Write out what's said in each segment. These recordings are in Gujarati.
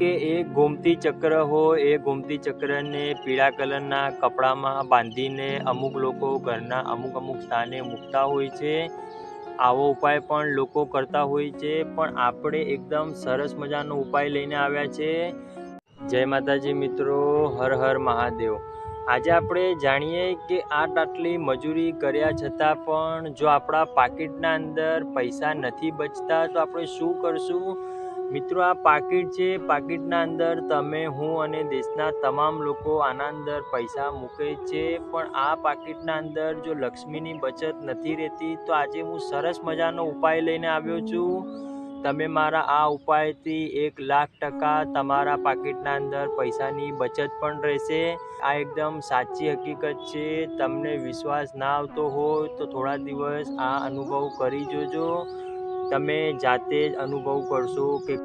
કે એ ગોમતી ચક્ર હોય, એ ગોમતી ચક્રને પીળા કલરના કપડામાં બાંધીને અમુક લોકો ઘરના અમુક અમુક સ્થાને મૂકતા હોય છે. આવો ઉપાય પણ લોકો કરતા હોય છે, પણ આપણે એકદમ સરસ મજાનો ઉપાય લઈને આવ્યા છે. જય માતાજી મિત્રો, હર હર મહાદેવ. આજે આપણે જાણીએ કે આટ આટલી મજૂરી કર્યા છતાં પણ જો આપણા પાકીટના અંદર પૈસા નથી બચતા, તો આપણે શું કરશું? મિત્રો, આ પાકીટ છે. પાકીટના અંદર તમે, હું અને દેશના તમામ લોકો આના અંદર પૈસા મૂકે છે. પણ આ પાકીટના અંદર જો લક્ષ્મીની બચત નથી રહેતી, તો આજે હું સરસ મજાનો ઉપાય લઈને આવ્યો છું. તમે મારા આ ઉપાયથી એક લાખ ટકા તમારા પાકીટના અંદર પૈસાની બચત પણ રહેશે. આ એકદમ સાચી હકીકત છે. તમને વિશ્વાસ ના આવતો હોય, તો થોડા દિવસ આ અનુભવ કરી જોજો. તમે જાતે જ અનુભવ કરશો કે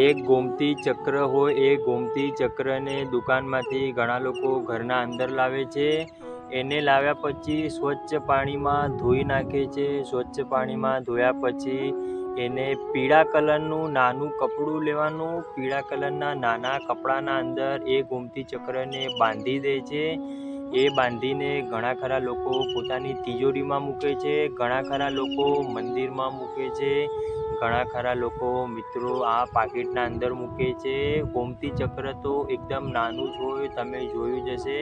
એક ગોમતી ચક્ર હોય, એ ગોમતી ચક્રને દુકાનમાંથી ઘણા લોકો ઘરના અંદર લાવે છે. એને લાવ્યા પછી સ્વચ્છ પાણીમાં ધોઈ નાખે છે. સ્વચ્છ પાણીમાં ધોયા પછી એને પીળા કલરનું નાનું કપડું લેવાનું. પીળા કલરના નાના કપડાના અંદર એ ગોમતી ચક્રને બાંધી દે છે. એ બાંધીને ઘણા ખરા લોકો પોતાની તિજોરીમાં મૂકે છે, ઘણા ખરા લોકો મંદિરમાં મૂકે છે, ઘણા ખરા લોકો મિત્રો આ પાકીટના અંદર મૂકે છે. ગોમતી ચક્ર તો એકદમ નાનું જ હોય, તમે જોયું જ હશે.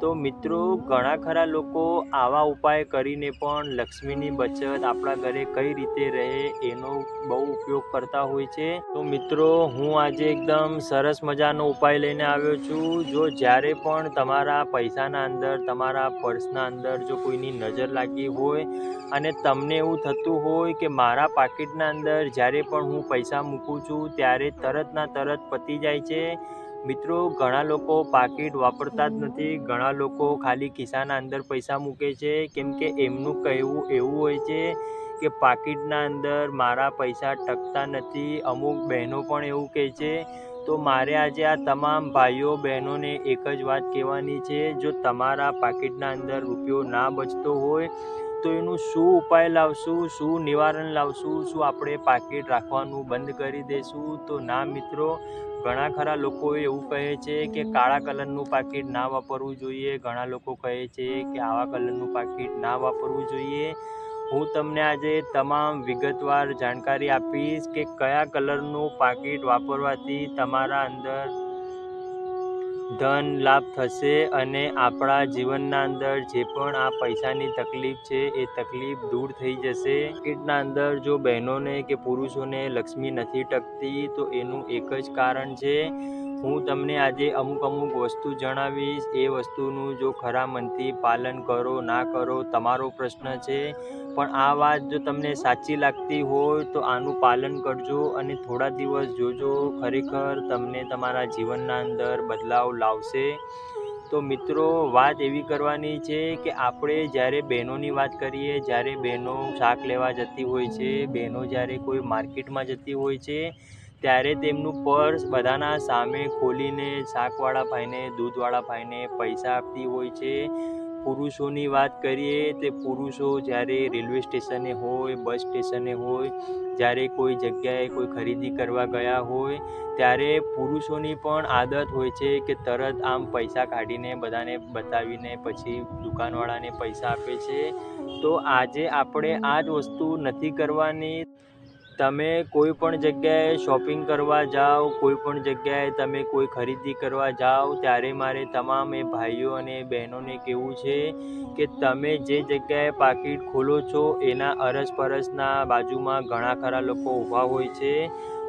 તો મિત્રો, ઘણા ખરા લોકો આવા ઉપાય કરીને પણ લક્ષ્મીની બચત આપણા ઘરે કઈ રીતે રહે એનો બહુ ઉપયોગ કરતા હોય છે. તો મિત્રો, હું આજે એકદમ સરસ મજાનો ઉપાય લઈને આવ્યો છું. જો જ્યારે પણ તમારા પૈસાના અંદર, તમારા પર્સના અંદર જો કોઈની નજર લાગી હોય અને તમને એવું થતું હોય કે મારા પાકીટના અંદર જ્યારે પણ હું પૈસા મૂકું છું, ત્યારે તરતના તરત પતી જાય છે. મિત્રો, ઘણા લોકો પાકીટ વાપરતા જ નથી. ઘણા લોકો ખાલી ખિસ્સાના અંદર પૈસા મૂકે છે. કેમ કે એમનું કહેવું એવું હોય છે કે પાકીટના અંદર મારા પૈસા ટકતા નથી. અમુક બહેનો પણ એવું કહે છે. તો મારે આજે આ તમામ ભાઈઓ બહેનોને એક જ વાત કહેવાની છે. જો તમારા પાકીટના અંદર રૂપિયો ના બચતો હોય તો એનું શું ઉપાય લાવશું, શું નિવારણ લાવશું, શું આપણે પાકીટ રાખવાનું બંધ કરી દઈશું તો ના મિત્રો, ઘણા ખરા લોકો એવું કહે છે કે કાળા કલરનું પાકીટ ના વાપરવું જોઈએ. ઘણા લોકો કહે છે કે આવા કલરનું પાકીટ ના વાપરવું જોઈએ. હું તમને આજે તમામ વિગતવાર જાણકારી આપીશ કે કયા કલરનું પાકીટ વાપરવાથી તમારા અંદર ધન લાભ થશે અને આપણા જીવનના અંદર જે પણ આ પૈસાની તકલીફ છે, એ તકલીફ દૂર થઈ જશે. પાકીટના અંદર જો બહેનોને કે પુરુષોને લક્ષ્મી નથી ટકતી, તો એનું એક જ કારણ છે હું તમને આજે અમુક અમુક વસ્તુ જણાવીશ. એ વસ્તુનું જો ખરા મનથી પાલન કરો, ના કરો, તમારો પ્રશ્ન છે. પણ આ વાત જો તમને સાચી લાગતી હોય તો આનું પાલન કરજો અને થોડા દિવસ જોજો, ખરેખર તમને તમારા જીવનના અંદર બદલાવ લાવશે. તો મિત્રો, વાત એવી કરવાની છે કે આપણે જ્યારે બહેનોની વાત કરીએ, જ્યારે બહેનો શાક લેવા જતી હોય છે, બહેનો જ્યારે કોઈ માર્કેટમાં જતી હોય છે ત્યારે તેમનું પર્સ બધાના સામે ખોલીને શાકવાળા ભાઈને, દૂધવાળા ભાઈને પૈસા આપતી હોય છે. પુરુષોની વાત કરીએ તે પુરુષો જ્યારે રેલવે સ્ટેશને હોય, બસ સ્ટેશને હોય, જ્યારે કોઈ જગ્યાએ કોઈ ખરીદી કરવા ગયા હોય, ત્યારે પુરુષોની પણ આદત હોય છે કે તરત આમ પૈસા કાઢીને બધાને બતાવીને પછી દુકાનવાળાને પૈસા આપે છે. તો આજે આપણે આ જ વસ્તુ નથી કરવાની. તમે કોઈ પણ જગ્યાએ શોપિંગ કરવા જાઓ, કોઈ પણ જગ્યાએ તમે કોઈ ખરીદી કરવા જાઓ, ત્યારે મારે તમામ એ ભાઈઓ અને બહેનોને કહેવું છે કે તમે જે જગ્યાએ પાકીટ ખોલો છો, એના અરસપરસના બાજુમાં ઘણા ખરા લોકો ઊભા હોય છે.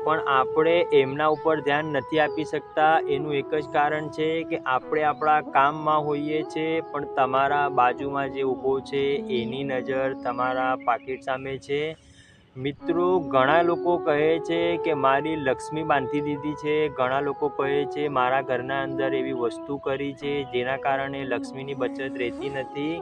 પણ આપણે એમના ઉપર ધ્યાન નથી આપી શકતા. એનું એક જ કારણ છે કે આપણે આપણા કામમાં હોઈએ છીએ પણ તમારા બાજુમાં જે ઊભો છે, એની નજર તમારા પાકીટ સામે છે. મિત્રો, ઘણા લોકો કહે છે કે મારી લક્ષ્મી બાંધી દીધી છે. ઘણા લોકો કહે છે મારા ઘરના અંદર એવી વસ્તુ કરી છે જેના કારણે લક્ષ્મીની બચત રહેતી નથી.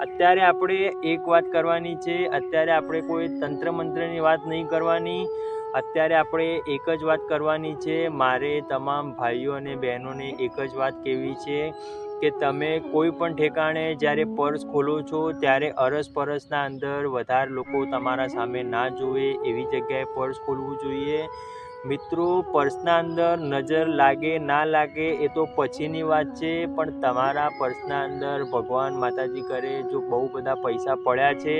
અત્યારે આપણે એક વાત કરવાની છે. અત્યારે આપણે કોઈ તંત્ર મંત્રની વાત નહીં કરવાની. અત્યારે આપણે એક જ વાત કરવાની છે. મારે તમામ ભાઈઓ અને બહેનોને એક જ વાત કહેવી છે. કે તમે કોઈ પણ ઠેકાણે જ્યારે પર્સ ખોલો છો, ત્યારે અરસપરસના અંદર વધારે લોકો તમારા સામે ના જોવે એવી જગ્યાએ પર્સ ખોલવું જોઈએ. મિત્રો, પર્સના અંદર નજર લાગે, ના લાગે એ તો પછીની વાત છે, પણ તમારા પર્સના અંદર ભગવાન માતાજી કરે જો બહુ બધા પૈસા પડ્યા છે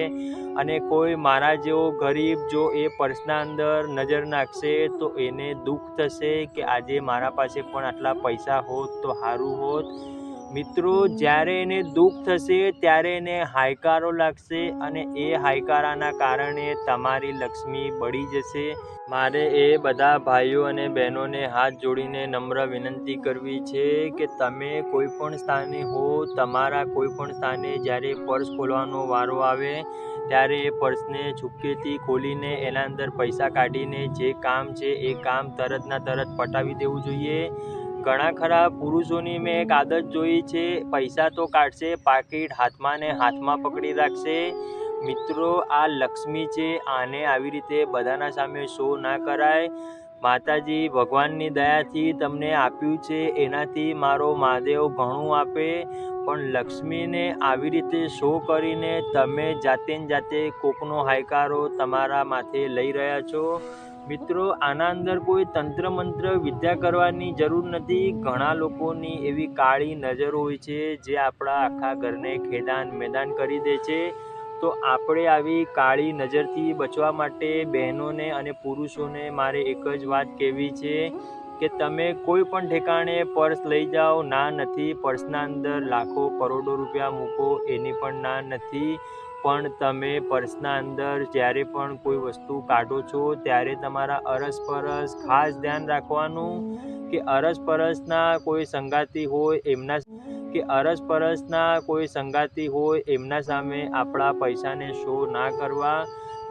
અને કોઈ મારા જેવો ગરીબ જો એ પર્સના અંદર નજર નાખશે તો એને દુઃખ થશે કે આજે મારા પાસે પણ આટલા પૈસા હોત તો સારું હોત. મિત્રો, જ્યારે એને દુઃખ થશે, ત્યારે એને હાયકારો લાગશે અને એ હાયકારાના કારણે તમારી લક્ષ્મી બળી જશે. મારે એ બધા ભાઈઓ અને બહેનોને હાથ જોડીને નમ્ર વિનંતી કરવી છે કે તમે કોઈ પણ સ્થાને હો, તમારા કોઈ પણ સ્થાને જ્યારે પર્સ ખોલવાનો વારો આવે, ત્યારે એ પર્સને છુપકેથી ખોલીને એના અંદર પૈસા કાઢીને જે કામ છે, એ કામ તરતના તરત પટાવી દેવું જોઈએ. ઘણા ખરા પુરુષોની મેં એક આદત જોઈ છે, પૈસા તો કાઢશે, પાકીટ હાથમાં ને હાથમાં પકડી રાખશે. મિત્રો, આ લક્ષ્મી છે, આને આવી રીતે બધાના સામે શો ના કરાય. માતાજી, ભગવાનની દયાથી તમને આપ્યું છે, એનાથી મારો મહાદેવ ઘણું આપે. પણ લક્ષ્મીને આવી રીતે શો કરીને તમે જાતે જાતે કોકનો હાયકારો તમારા માથે લઈ રહ્યા છો. મિત્રો, આના અંદર કોઈ તંત્ર મંત્ર વિદ્યા કરવાની જરૂર નથી. ઘણા લોકોની એવી કાળી નજર હોય છે જે આપણા આખા ઘરને ખેદાન મેદાન કરી દે છે. તો આપણે આવી કાળી નજરથી બચવા માટે બહેનોને અને પુરુષોને મારે એક જ વાત કહેવી છે કે તમે કોઈ પણ ઠેકાણે પર્સ લઈ જાઓ, ના નથી. પર્સના અંદર લાખો કરોડો રૂપિયા મૂકો, એની પણ ના નથી. પણ તમે પર્સના અંદર જ્યારે પણ કોઈ વસ્તુ કાઢો છો, ત્યારે તમારા અરસપરસ ખાસ ધ્યાન રાખવાનું કે અરસપરસના કોઈ સંગાતી હોય એમના કે અરસપરસના કોઈ સંગાતી હોય એમના સામે આપણા પૈસાને શો ના કરવા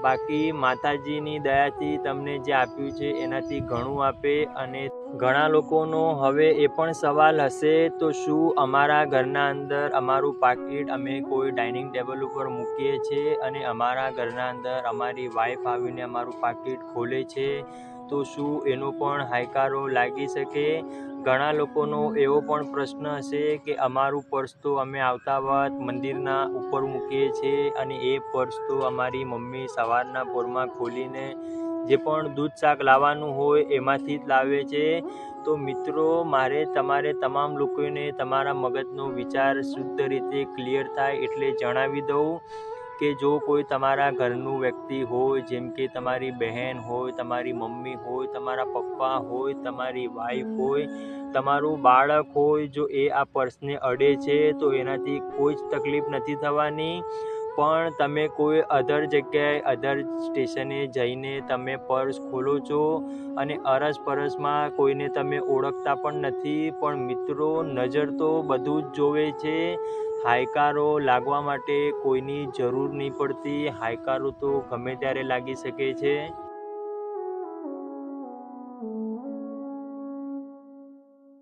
બાકી માતાજીની દયાથી તમને જે આપ્યું છે, એનાથી ઘણું આપે અને ઘણા લોકોનો હવે એ પણ સવાલ હશે, તો શું અમારા ઘરના અંદર અમારું પાકીટ અમે કોઈ ડાઇનિંગ ટેબલ ઉપર મૂકીએ છીએ અને અમારા ઘરના અંદર અમારી વાઈફ આવીને અમારું પાકીટ ખોલે છે? તો શું એનો પણ હાયકારો લાગી શકે? ઘણા લોકોનો એવો પણ પ્રશ્ન હશે કે અમારું પર્સ તો અમે આવતા વખત મંદિરના ઉપર મૂકીએ છીએ અને એ પર્સ તો અમારી મમ્મી સવારના પોરમાં ખોલીને જે પણ દૂધ શાક લાવવાનું હોય એમાંથી જ લાવે છે. તો મિત્રો, મારે તમારે તમામ લોકોને તમારા મગજનો વિચાર શુદ્ધ રીતે ક્લિયર થાય એટલે જણાવી દઉં. કે જો કોઈ તમારા ઘરનું વ્યક્તિ હોય, જેમ કે તમારી બહેન હોય, તમારી મમ્મી હોય, તમારા પપ્પા હોય, તમારી વાઈફ હોય, તમારું બાળક હોય, જો એ આ પર્સને અડે છે, તો એનાથી કોઈ જ તકલીફ નથી થવાની. પણ તમે કોઈ અધર જગ્યાએ અધર સ્ટેશને જઈને તમે પર્સ ખોલો છો અને અરસપરસમાં કોઈને તમે ઓળખતા પણ નથી, પણ મિત્રો નજર તો બધું જ જોવે છે. હાયકારો લાગવા માટે કોઈની જરૂર નહીં પડતી, હાયકારો તો ગમે ત્યારે લાગી શકે છે.